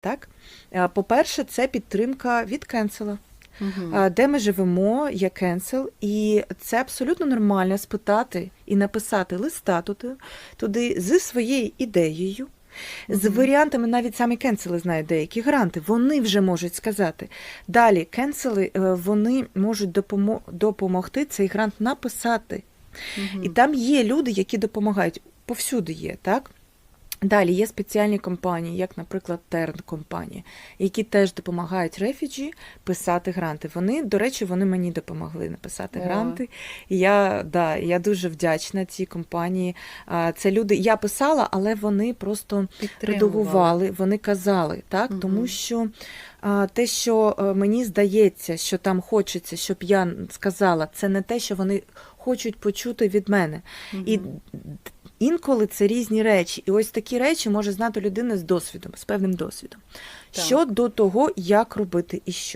Так? Е, По-перше, це підтримка від кенсела. А, Де ми живемо, є кенсел, і це абсолютно нормально спитати і написати листа туди, туди зі своєю ідеєю, з Мгм. варіантами, навіть самі кенсели знають деякі гранти, вони вже можуть сказати. Далі кенсели е, вони можуть допомо- допомогти цей грант написати. Мгм. І там є люди, які допомагають. Повсюди є, так? Далі є спеціальні компанії, як, наприклад, Терн компанія, які теж допомагають рефіджі писати гранти. Вони, до речі, вони мені допомогли написати О. гранти. І я, да, я дуже вдячна цій компанії. Це люди, я писала, але вони просто редагували, вони казали, так? Мгм. Тому що те, що е, мені здається, що там хочеться, щоб я сказала, це не те, що вони хочуть почути від мене. І Мгм. Інколи це різні речі. І ось такі речі може знати людина з досвідом, з певним досвідом. Так. Що до того, як робити і що.